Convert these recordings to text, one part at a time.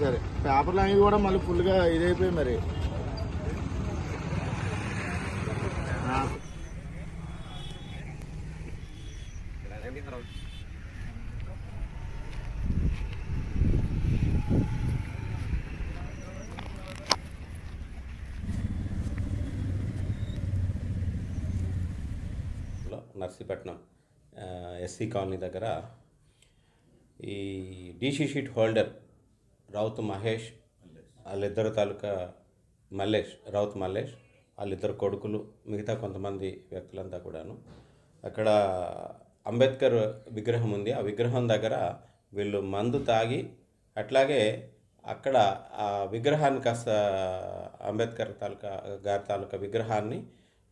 సరే పేపర్లు అనేవి కూడా మళ్ళీ ఫుల్గా ఇదైపోయి మరి. ఆ, నర్సీపట్నం ఎస్సీ కాలనీ దగ్గర ఈ DC sheet holder Raut Mahesh వాళ్ళిద్దరు తాలూకా మల్లేష్ రౌత్ మల్లేష్ వాళ్ళిద్దరు కొడుకులు మిగతా కొంతమంది వ్యక్తులంతా కూడాను. అక్కడ అంబేద్కర్ విగ్రహం ఉంది. ఆ విగ్రహం దగ్గర వీళ్ళు మందు తాగి అట్లాగే అక్కడ ఆ విగ్రహాన్ని కాస్త అంబేద్కర్ తాలూకా గారి తాలూకా విగ్రహాన్ని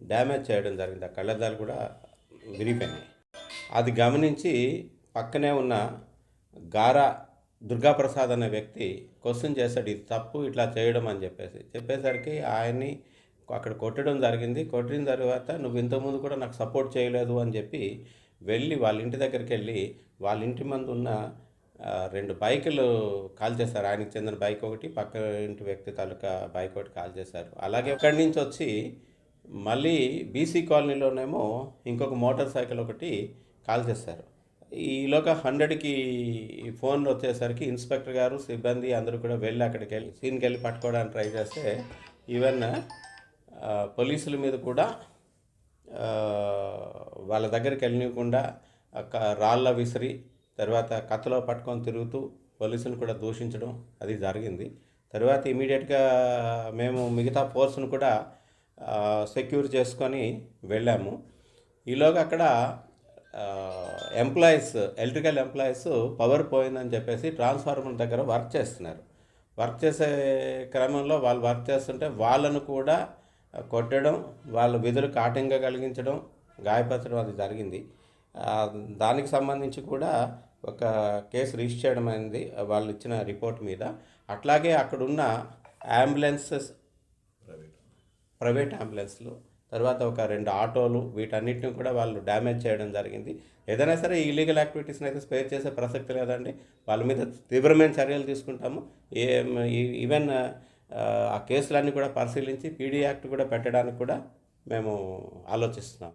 డ్యామేజ్ చేయడం జరిగింది. ఆ కళ్ళద్దాలు కూడా విరిగిపోయినాయి. అది గమనించి పక్కనే ఉన్న గారా దుర్గాప్రసాద్ అనే వ్యక్తి క్వశ్చన్ చేశాడు ఇది తప్పు ఇట్లా చేయడం అని చెప్పేసి. చెప్పేసరికి ఆయన్ని అక్కడ కొట్టడం జరిగింది. కొట్టిన తర్వాత నువ్వు ఇంతకుముందు కూడా నాకు సపోర్ట్ చేయలేదు అని చెప్పి వెళ్ళి వాళ్ళ ఇంటి దగ్గరికి వెళ్ళి వాళ్ళ ఇంటి ముందు ఉన్న రెండు బైకులు కాల్ చేశారు. ఆయనకి చెందిన బైక్ ఒకటి పక్క ఇంటి వ్యక్తి తాలూకా బైక్ ఒకటి కాల్ చేశారు. అలాగే అక్కడి నుంచి వచ్చి మళ్ళీ బీసీ కాలనీలోనేమో ఇంకొక మోటార్ సైకిల్ ఒకటి కాల్ చేశారు. ఈలోగా హండ్రెడ్కి ఫోన్ వచ్చేసరికి ఇన్స్పెక్టర్ గారు సిబ్బంది అందరూ కూడా వెళ్ళి అక్కడికి వెళ్ళి సీన్కి వెళ్ళి పట్టుకోవడానికి ట్రై చేస్తే ఈవెన్ పోలీసుల మీద కూడా వాళ్ళ దగ్గరికి వెళ్ళనివ్వకుండా రాళ్ళ విసిరి తర్వాత కత్తిలో పట్టుకొని తిరుగుతూ పోలీసులు కూడా దూషించడం అది జరిగింది. తర్వాత ఇమీడియట్గా మేము మిగతా ఫోర్స్ను కూడా సెక్యూర్ చేసుకొని వెళ్ళాము. ఈలోగా అక్కడ ఎంప్లాయీస్ ఎలక్ట్రికల్ ఎంప్లాయీస్ పవర్ పోయిందని చెప్పేసి ట్రాన్స్ఫార్మర్ దగ్గర వర్క్ చేస్తున్నారు. వర్క్ చేసే క్రమంలో వాళ్ళు వర్క్ చేస్తుంటే వాళ్ళను కూడా కొట్టడం వాళ్ళ విధులకు ఆటంగా కలిగించడం గాయపరచడం అది జరిగింది. దానికి సంబంధించి కూడా ఒక కేసు రిజిస్టర్ చేయడం అయింది వాళ్ళు ఇచ్చిన రిపోర్ట్ మీద. అట్లాగే అక్కడున్న అంబులెన్సెస్ ప్రైవేట్ అంబులెన్స్లు తర్వాత ఒక రెండు ఆటోలు వీటన్నిటిని కూడా వాళ్ళు డ్యామేజ్ చేయడం జరిగింది. ఏదైనా సరే ఇల్లీగల్ యాక్టివిటీస్ని అయితే స్పేర్ చేసే ప్రసక్తి లేదండి. వాళ్ళ మీద తీవ్రమైన చర్యలు తీసుకుంటాము. ఏ ఈవెన్ ఆ కేసులన్నీ కూడా పరిశీలించి పీడీ యాక్ట్ కూడా పెట్టడానికి కూడా మేము ఆలోచిస్తున్నాం.